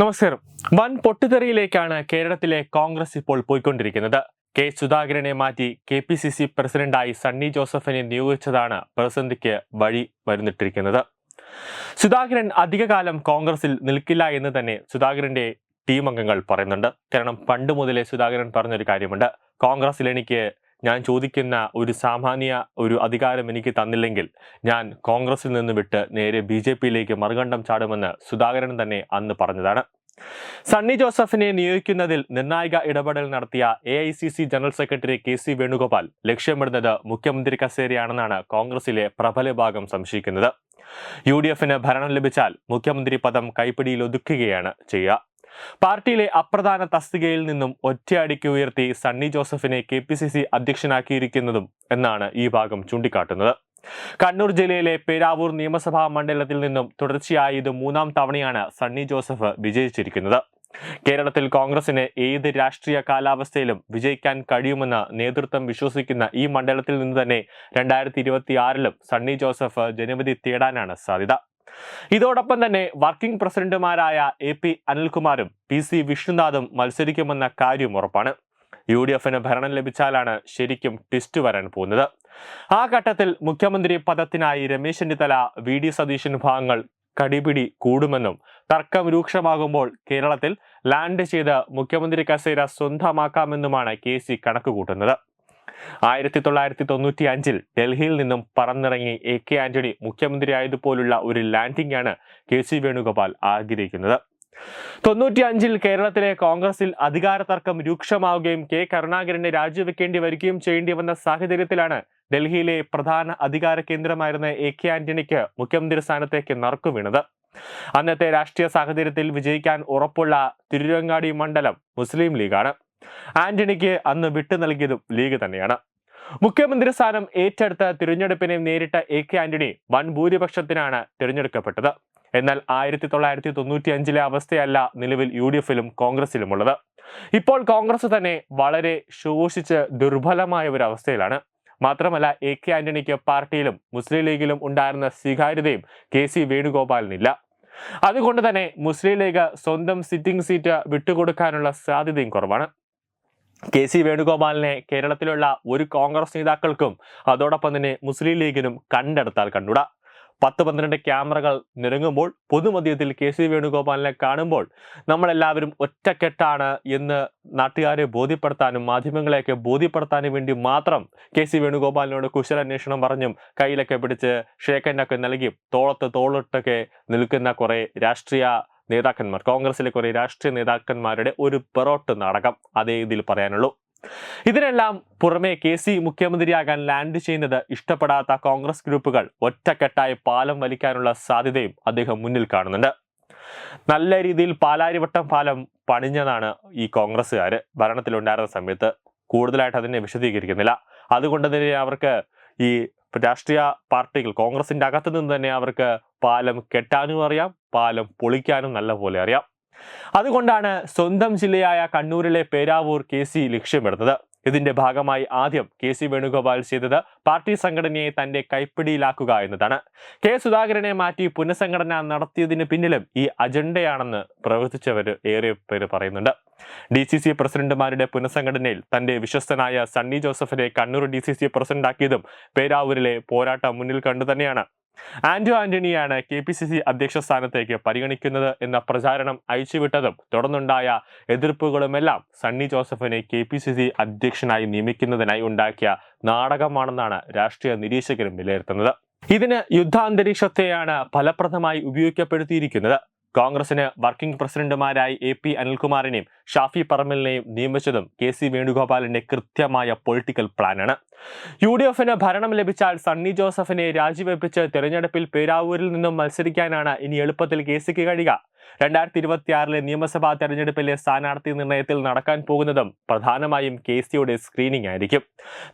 നമസ്കാരം. വൻ പൊട്ടിത്തെറിയിലേക്കാണ് കേരളത്തിലെ കോൺഗ്രസ് ഇപ്പോൾ പോയിക്കൊണ്ടിരിക്കുന്നത്. കെ സുധാകരനെ മാറ്റി കെ പി സി സി പ്രസിഡന്റായി സണ്ണി ജോസഫിനെ നിയോഗിച്ചതാണ് പ്രതിസന്ധിക്ക് വഴി വരുന്നിട്ടിരിക്കുന്നത്. സുധാകരൻ അധികകാലം കോൺഗ്രസിൽ നിൽക്കില്ല എന്ന് തന്നെ സുധാകരന്റെ ടീം അംഗങ്ങൾ പറയുന്നുണ്ട്. കാരണം പണ്ട് മുതലേ സുധാകരൻ പറഞ്ഞൊരു കാര്യമുണ്ട്. കോൺഗ്രസിൽ എനിക്ക് ഞാൻ ചോദിക്കുന്ന ഒരു സാമാന്യ ഒരു അധികാരം എനിക്ക് തന്നില്ലെങ്കിൽ ഞാൻ കോൺഗ്രസിൽ നിന്ന് വിട്ട് നേരെ ബി ജെ പിയിലേക്ക് മറുകണ്ഠം ചാടുമെന്ന് സുധാകരൻ തന്നെ അന്ന് പറഞ്ഞതാണ്. സണ്ണി ജോസഫിനെ നിയോഗിക്കുന്നതിൽ നിർണായക ഇടപെടൽ നടത്തിയ A I C C general secretary K C Venugopal ലക്ഷ്യമിടുന്നത് മുഖ്യമന്ത്രി കസേരയാണെന്നാണ് കോൺഗ്രസിലെ പ്രബല ഭാഗം സംശയിക്കുന്നത്. യു ഡി എഫിന് ഭരണം ലഭിച്ചാൽ മുഖ്യമന്ത്രി പദം കൈപ്പിടിയിൽ ഒതുക്കുകയാണ് ചെയ്യുക. പാർട്ടിയിലെ അപ്രധാന തസ്തികയിൽ നിന്നും ഒറ്റയടിക്ക് ഉയർത്തി സണ്ണി ജോസഫിനെ കെ പി സി സി അധ്യക്ഷനാക്കിയിരിക്കുന്നതും എന്നാണ് ഈ ഭാഗം ചൂണ്ടിക്കാട്ടുന്നത്. കണ്ണൂർ ജില്ലയിലെ പേരാവൂർ നിയമസഭാ മണ്ഡലത്തിൽ നിന്നും തുടർച്ചയായി ഇത് മൂന്നാം തവണയാണ് സണ്ണി ജോസഫ് വിജയിച്ചിരിക്കുന്നത്. കേരളത്തിൽ കോൺഗ്രസിന് ഏത് രാഷ്ട്രീയ കാലാവസ്ഥയിലും വിജയിക്കാൻ കഴിയുമെന്ന് നേതൃത്വം വിശ്വസിക്കുന്ന ഈ മണ്ഡലത്തിൽ നിന്ന് തന്നെ രണ്ടായിരത്തി ഇരുപത്തി സണ്ണി ജോസഫ് ജനവിധി തേടാനാണ് സാധ്യത. ഇതോടൊപ്പം തന്നെ വർക്കിംഗ് പ്രസിഡന്റുമാരായ എ പി അനിൽകുമാറും പി സി വിഷ്ണുനാഥും മത്സരിക്കുമെന്ന കാര്യം ഉറപ്പാണ്. യു ഡി എഫിന് ഭരണം ലഭിച്ചാലാണ് ശരിക്കും ട്വിസ്റ്റ് വരാൻ പോകുന്നത്. ആ ഘട്ടത്തിൽ മുഖ്യമന്ത്രി പദത്തിനായി രമേശ് ചെന്നിത്തല വി ഡി സതീശൻ ഭാഗങ്ങൾ കടിപിടി കൂടുമെന്നും തർക്കം രൂക്ഷമാകുമ്പോൾ കേരളത്തിൽ ലാൻഡ് ചെയ്ത് മുഖ്യമന്ത്രി കസേര സ്വന്തമാക്കാമെന്നുമാണ് കെ സി കണക്കുകൂട്ടുന്നത്. ആയിരത്തി തൊള്ളായിരത്തി തൊണ്ണൂറ്റി അഞ്ചിൽ ഡൽഹിയിൽ നിന്നും പറന്നിറങ്ങി എ കെ ആന്റണി മുഖ്യമന്ത്രിയായതുപോലുള്ള ഒരു ലാൻഡിംഗ് ആണ് കെ സി വേണുഗോപാൽ ആഗ്രഹിക്കുന്നത്. തൊണ്ണൂറ്റി അഞ്ചിൽ കേരളത്തിലെ കോൺഗ്രസിൽ അധികാര തർക്കം രൂക്ഷമാവുകയും കെ കരുണാകരനെ രാജിവെക്കേണ്ടി വരികയും ചെയ്യേണ്ടി വന്ന സാഹചര്യത്തിലാണ് ഡൽഹിയിലെ പ്രധാന അധികാര കേന്ദ്രമായിരുന്ന എ കെ ആന്റണിക്ക് മുഖ്യമന്ത്രി സ്ഥാനത്തേക്ക് നറുക്കു വീണത്. അന്നത്തെ രാഷ്ട്രീയ സാഹചര്യത്തിൽ വിജയിക്കാൻ ഉറപ്പുള്ള തിരുരങ്ങാടി മണ്ഡലം മുസ്ലിം ലീഗാണ്. ആന്റണിക്ക് അന്ന് വിട്ടു നൽകിയതും ലീഗ് തന്നെയാണ്. മുഖ്യമന്ത്രി സ്ഥാനം ഏറ്റെടുത്ത തിരഞ്ഞെടുപ്പിനെ നേരിട്ട എ കെ ആന്റണി വൻ ഭൂരിപക്ഷത്തിനാണ് തിരഞ്ഞെടുക്കപ്പെട്ടത്. എന്നാൽ ആയിരത്തി തൊള്ളായിരത്തി തൊണ്ണൂറ്റി അഞ്ചിലെ അവസ്ഥയല്ല നിലവിൽ യു ഡി എഫിലും കോൺഗ്രസിലുമുള്ളത്. ഇപ്പോൾ കോൺഗ്രസ് തന്നെ വളരെ ശോഷിച്ച് ദുർബലമായ ഒരു അവസ്ഥയിലാണ്. മാത്രമല്ല എ കെ ആന്റണിക്ക് പാർട്ടിയിലും മുസ്ലിം ലീഗിലും ഉണ്ടായിരുന്ന സ്വീകാര്യതയും കെ സി വേണുഗോപാലിനില്ല. അതുകൊണ്ട് തന്നെ മുസ്ലിം ലീഗ് സ്വന്തം സിറ്റിംഗ് സീറ്റ് വിട്ടുകൊടുക്കാനുള്ള സാധ്യതയും കുറവാണ്. കെ സി വേണുഗോപാലിനെ കേരളത്തിലുള്ള ഒരു കോൺഗ്രസ് നേതാക്കൾക്കും അതോടൊപ്പം തന്നെ മുസ്ലിം ലീഗിനും കണ്ടെടുത്താൽ കണ്ടുടാ പത്ത് പന്ത്രണ്ട് ക്യാമറകൾ നിരങ്ങുമ്പോൾ പൊതുമധ്യത്തിൽ കെ സി വേണുഗോപാലിനെ കാണുമ്പോൾ നമ്മളെല്ലാവരും ഒറ്റക്കെട്ടാണ് എന്ന് നാട്ടുകാരെ ബോധ്യപ്പെടുത്താനും മാധ്യമങ്ങളെയൊക്കെ ബോധ്യപ്പെടുത്താനും വേണ്ടി മാത്രം കെ സി വേണുഗോപാലിനോട് കുശലന്വേഷണം പറഞ്ഞും കയ്യിലൊക്കെ പിടിച്ച് ഷേക്കന്റൊക്കെ നൽകി തോളത്ത് തോളിട്ടൊക്കെ നിൽക്കുന്ന കുറേ രാഷ്ട്രീയ നേതാക്കന്മാർ. കോൺഗ്രസിലെ കുറെ രാഷ്ട്രീയ നേതാക്കന്മാരുടെ ഒരു പെറോട്ട് നാടകം അതേ ഇതിൽ പറയാനുള്ളൂ. ഇതിനെല്ലാം പുറമെ കെ സി മുഖ്യമന്ത്രിയാകാൻ ലാൻഡ് ചെയ്യുന്നത് ഇഷ്ടപ്പെടാത്ത കോൺഗ്രസ് ഗ്രൂപ്പുകൾ ഒറ്റക്കെട്ടായി പാലം വലിക്കാനുള്ള സാധ്യതയും അദ്ദേഹം മുന്നിൽ കാണുന്നുണ്ട്. നല്ല രീതിയിൽ പാലാരിവട്ടം പാലം പണിഞ്ഞതാണ് ഈ കോൺഗ്രസ്സുകാർ ഭരണത്തിലുണ്ടായിരുന്ന സമയത്ത് കൂടുതലായിട്ട് അതിനെ വിശദീകരിക്കുന്നില്ല. അതുകൊണ്ട് തന്നെ അവർക്ക് ഈ രാഷ്ട്രീയ പാർട്ടികൾ കോൺഗ്രസിന്റെ അകത്ത് നിന്ന് തന്നെ അവർക്ക് പാലം കെട്ടാനും അറിയാം പാലം പൊളിക്കാനും നല്ല പോലെ അറിയാം. അതുകൊണ്ടാണ് സ്വന്തം ജില്ലയായ കണ്ണൂരിലെ പേരാവൂർ കെ സി ലക്ഷ്യമിടുന്നത്. ഇതിന്റെ ഭാഗമായി ആദ്യം കെ സി വേണുഗോപാൽ ചെയ്തത് പാർട്ടി സംഘടനയെ തന്റെ കൈപ്പിടിയിലാക്കുക എന്നതാണ്. കെ സുധാകരനെ മാറ്റി പുനഃസംഘടന നടത്തിയതിന് പിന്നിലും ഈ അജണ്ടയാണെന്ന് പ്രവർത്തിച്ചവർ ഏറെ പേര് പറയുന്നുണ്ട്. ഡി സി സി പ്രസിഡന്റുമാരുടെ പുനഃസംഘടനയിൽ തന്റെ വിശ്വസ്തനായ സണ്ണി ജോസഫിനെ കണ്ണൂർ ഡി സി സി പ്രസിഡന്റാക്കിയതും പേരാവൂരിലെ പോരാട്ടം മുന്നിൽ കണ്ടു തന്നെയാണ്. ആന്റോ ആന്റണിയാണ് കെ പി സി സി അധ്യക്ഷ സ്ഥാനത്തേക്ക് പരിഗണിക്കുന്നത് എന്ന പ്രചാരണം അയച്ചുവിട്ടതും തുടർന്നുണ്ടായ എതിർപ്പുകളുമെല്ലാം സണ്ണി ജോസഫിനെ കെ പി സി സി അധ്യക്ഷനായി നിയമിക്കുന്നതിനായി ഉണ്ടാക്കിയ നാടകമാണെന്നാണ് രാഷ്ട്രീയ നിരീക്ഷകരും വിലയിരുത്തുന്നത്. ഇതിന് യുദ്ധാന്തരീക്ഷത്തെയാണ് ഫലപ്രദമായി ഉപയോഗിക്കപ്പെടുത്തിയിരിക്കുന്നത്. കോൺഗ്രസിന് വർക്കിംഗ് പ്രസിഡന്റുമാരായി എ പി അനിൽകുമാറിനെയും ഷാഫി പറമ്പലിനെയും നിയമിച്ചതും കെ സി വേണുഗോപാലിന്റെ കൃത്യമായ പൊളിറ്റിക്കൽ പ്ലാനാണ്. യു ഡി എഫിന് ഭരണം ലഭിച്ചാൽ സണ്ണി ജോസഫിനെ രാജിവെപ്പിച്ച് തെരഞ്ഞെടുപ്പിൽ പേരാവൂരിൽ നിന്നും മത്സരിക്കാനാണ് ഇനി എളുപ്പത്തിൽ കെ സിക്ക് കഴിയുക. രണ്ടായിരത്തി ഇരുപത്തിയാറിലെ നിയമസഭാ തെരഞ്ഞെടുപ്പിലെ സ്ഥാനാർത്ഥി നിർണയത്തിൽ നടക്കാൻ പോകുന്നതും പ്രധാനമായും കെ സിയുടെ സ്ക്രീനിംഗ് ആയിരിക്കും.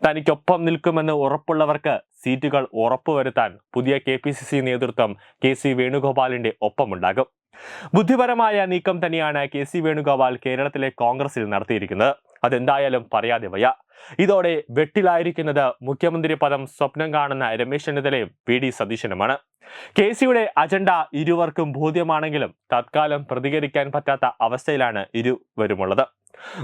തനിക്കൊപ്പം നിൽക്കുമെന്ന് ഉറപ്പുള്ളവർക്ക് സീറ്റുകൾ ഉറപ്പുവരുത്താൻ പുതിയ കെ പി സി സി നേതൃത്വം കെ സി വേണുഗോപാലിന്റെ ഒപ്പമുണ്ടാകും. ബുദ്ധിപരമായ നീക്കം തന്നെയാണ് കെ സി വേണുഗോപാൽ കേരളത്തിലെ കോൺഗ്രസിൽ നടത്തിയിരിക്കുന്നത്. അതെന്തായാലും പറയാതെ വയ്യ. ഇതോടെ വെട്ടിലായിരിക്കുന്നത് മുഖ്യമന്ത്രി പദം സ്വപ്നം കാണുന്ന രമേശ് ചെന്നിത്തലയും പി ഡി സതീശനുമാണ്. കെ സിയുടെ അജണ്ട ഇരുവർക്കും ബോധ്യമാണെങ്കിലും തത്കാലം പ്രതികരിക്കാൻ പറ്റാത്ത അവസ്ഥയിലാണ് ഇരുവരുമുള്ളത്.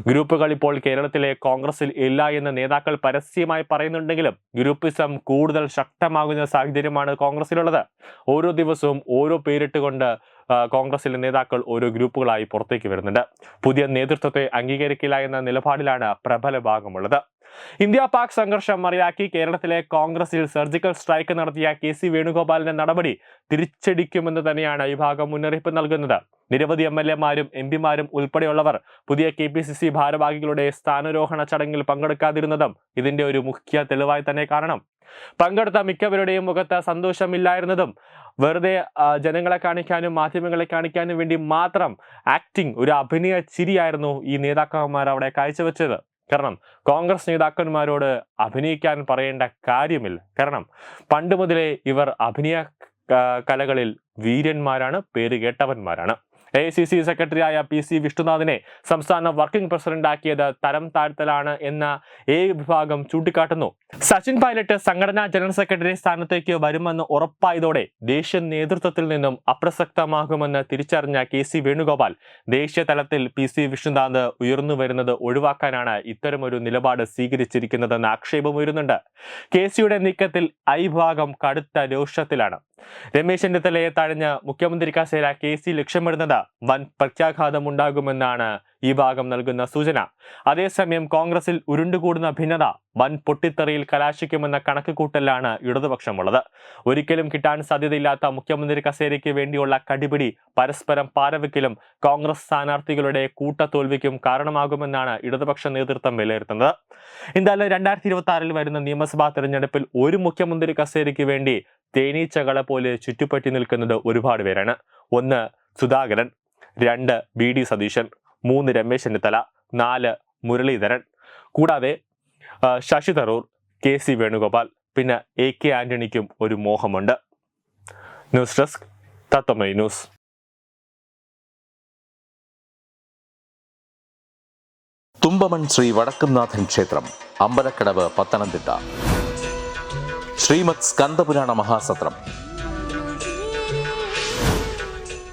ഗ്രൂപ്പുകൾ ഇപ്പോൾ കേരളത്തിലെ കോൺഗ്രസിൽ ഇല്ല എന്ന് നേതാക്കൾ പരസ്യമായി പറയുന്നുണ്ടെങ്കിലും ഗ്രൂപ്പിസം കൂടുതൽ ശക്തമാകുന്ന സാഹചര്യമാണ് കോൺഗ്രസിലുള്ളത്. ഓരോ ദിവസവും ഓരോ പേരിട്ടുകൊണ്ട് കോൺഗ്രസിലെ നേതാക്കൾ ഓരോ ഗ്രൂപ്പുകളായി പുറത്തേക്ക് വരുന്നുണ്ട്. പുതിയ നേതൃത്വത്തെ അംഗീകരിക്കില്ല എന്ന നിലപാടിലാണ് പ്രബല ഭാഗമുള്ളത് ഇന്ത്യ പാക് സംഘർഷം മറിയാക്കി കേരളത്തിലെ കോൺഗ്രസിൽ സർജിക്കൽ സ്ട്രൈക്ക് നടത്തിയ കെ സി വേണുഗോപാലിന്റെ നടപടി തിരിച്ചടിക്കുമെന്ന് തന്നെയാണ് വിഭാഗം മുന്നറിയിപ്പ് നൽകുന്നത്. നിരവധി എം എൽ എമാരും എം പിമാരും ഉൾപ്പെടെയുള്ളവർ പുതിയ കെ പി സി സി ഭാരവാഹികളുടെ സ്ഥാനാരോഹണ ചടങ്ങിൽ പങ്കെടുക്കാതിരുന്നതും ഇതിന്റെ ഒരു മുഖ്യ തെളിവായി തന്നെ കാണണം. പങ്കെടുത്ത മിക്കവരുടെയും മുഖത്ത് സന്തോഷമില്ലായിരുന്നതും വെറുതെ ജനങ്ങളെ കാണിക്കാനും മാധ്യമങ്ങളെ കാണിക്കാനും വേണ്ടി മാത്രം ആക്ടിങ് ഒരു അഭിനയ ചിരിയായിരുന്നു ഈ നേതാക്കന്മാർ അവിടെ കാഴ്ചവെച്ചത്. കാരണം കോൺഗ്രസ് നേതാക്കന്മാരോട് അഭിനയിക്കാൻ പറയേണ്ട കാര്യമില്ല. കാരണം പണ്ട് മുതലേ ഇവർ അഭിനയ കലകളിൽ വീരന്മാരാണ് പേര് കേട്ടവന്മാരാണ്. എ ഐ സി സി സെക്രട്ടറിയായ പി സി വിഷ്ണുനാഥിനെ സംസ്ഥാന വർക്കിംഗ് പ്രസിഡന്റാക്കിയത് തരം താഴ്ത്തലാണ് എന്ന എ വിഭാഗം ചൂണ്ടിക്കാട്ടുന്നു. സച്ചിൻ പൈലറ്റ് സംഘടനാ ജനറൽ സെക്രട്ടറി സ്ഥാനത്തേക്ക് വരുമെന്ന് ഉറപ്പായതോടെ ദേശീയ നേതൃത്വത്തിൽ നിന്നും അപ്രസക്തമാകുമെന്ന് തിരിച്ചറിഞ്ഞ കെ സി വേണുഗോപാൽ ദേശീയ തലത്തിൽ പി സി വിഷ്ണുനാഥ് ഉയർന്നു വരുന്നത് ഒഴിവാക്കാനാണ് ഇത്തരമൊരു നിലപാട് സ്വീകരിച്ചിരിക്കുന്നതെന്ന ആക്ഷേപം ഉയരുന്നുണ്ട്. കെ സിയുടെ നീക്കത്തിൽ ഐ വിഭാഗം കടുത്ത രോഷത്തിലാണ്. രമേശ് ചെന്നിത്തലയെ തഴഞ്ഞ് മുഖ്യമന്ത്രി കസേര കെ സി ലക്ഷ്യമിടുന്നത് വൻ പ്രത്യാഘാതമുണ്ടാകുമെന്നാണ് ഈ ഭാഗം നൽകുന്ന സൂചന. അതേസമയം കോൺഗ്രസിൽ ഉരുണ്ടുകൂടുന്ന ഭിന്നത വൻ പൊട്ടിത്തെറിയിൽ കലാശിക്കുമെന്ന കണക്കുകൂട്ടലാണ് ഇടതുപക്ഷമുള്ളത്. ഒരിക്കലും കിട്ടാൻ സാധ്യതയില്ലാത്ത മുഖ്യമന്ത്രി കസേരയ്ക്ക് വേണ്ടിയുള്ള കടിപിടി പരസ്പരം പാരവയ്ക്കലും കോൺഗ്രസ് സ്ഥാനാർത്ഥികളുടെ കൂട്ടത്തോൽവിക്കും കാരണമാകുമെന്നാണ് ഇടതുപക്ഷ നേതൃത്വം വിലയിരുത്തുന്നത്. എന്തായാലും രണ്ടായിരത്തി ഇരുപത്തി ആറിൽ വരുന്ന നിയമസഭാ തെരഞ്ഞെടുപ്പിൽ ഒരു മുഖ്യമന്ത്രി കസേരയ്ക്ക് വേണ്ടി തേനീച്ചകളെ പോലെ ചുറ്റുപറ്റി നിൽക്കുന്നത് ഒരുപാട് പേരാണ്. ഒന്ന് സുധാകരൻ രണ്ട് ബി ഡി സതീശൻ മൂന്ന് രമേശ് ചെന്നിത്തല നാല് മുരളീധരൻ. കൂടാതെ ശശി തരൂർ കെ സി വേണുഗോപാൽ പിന്നെ എ കെ ആന്റണിക്കും ഒരു മോഹമുണ്ട്. ന്യൂസ് ഡെസ്ക് തത്തമൈ ന്യൂസ്. ക്ഷേത്രം അമ്പലക്കടവ് പത്തനംതിട്ട. ശ്രീമത് സ്കന്ദപുരാണ മഹാസത്രം.